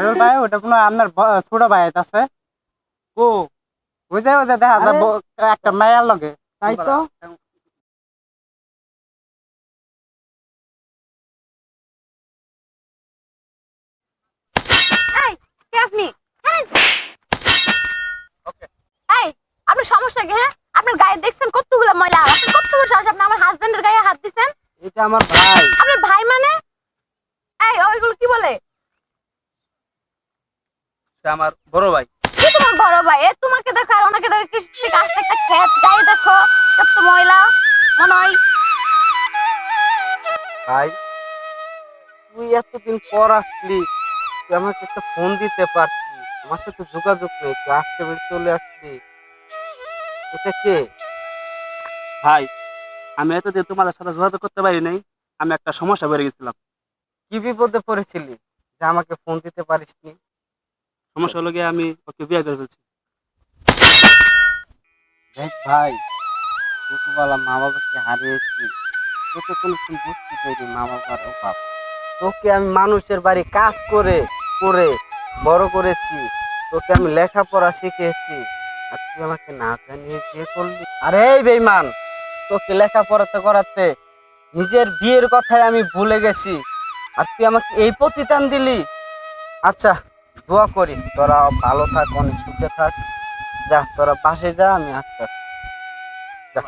হারুল ভাই ওটা কোনো আপনার ছোট ভাই আছে? ও। ওই যে দেখা যায় একটা মায়ার লগে। তাই তো। আপনি? আপনার সমস্যা কি হ্যাঁ? আপনার গায়ে দেখছেন কতগুলো ময়লা? আর আপনি কতগুলো সাহস আপনি আমার হাজবেন্ডের গায়ে হাত দিছেন? এটা আমার ভাই। আপনার ভাই মানে? এই ওইগুলো কি বলে? সে আমার বড় ভাই। তোমার বড় ভাই? এ তোমাকে দেখো আর ওনাকে দেখো কিছু থেকে আসতে একটা খেত গায়ে দেখো। কত ময়লা মনে হয়। ভাই তুই এতদিন পর আসলি তুই আমাকে একটা ফোন দিতে পারতি আমার সাথে যোগাযোগ নেই তুই আসতে বলে চলে আসলি। এটা কে? ভাই আমি এতদিন তোমাদের সাথে যোগাযোগ করতে পারি নাই আমি একটা সমস্যা বেড়ে গেছিলাম। কি বিপদে পড়েছিলি যে আমাকে ফোন দিতে পারিসনি? সমস্যা হলো আমি ওকে বিয়ে করে ফেলছি। দেখ ভাই, ছোটবেলা মা বাবাকে হারিয়েছি। তো কোনো বুঝতে পারি মা বাবার অভাব। তোকে আমি মানুষের বাড়ি কাজ করে করে বড় করেছি। তোকে আমি লেখাপড়া শিখেছি। আর তুই আমাকে না জানিয়ে বিয়ে করলি? আরে বেইমান, তোকে লেখাপড়াতে করাতে নিজের বিয়ের কথাই আমি ভুলে গেছি। আর তুই আমাকে এই প্রতিদান দিলি? আচ্ছা দোয়া করি, তোরা ভালো থাক, অনেক সুখে থাক। যা, তোরা পাশে যা, আমি আস্তে যা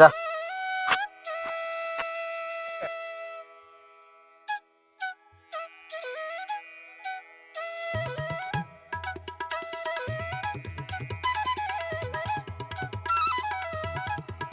যা।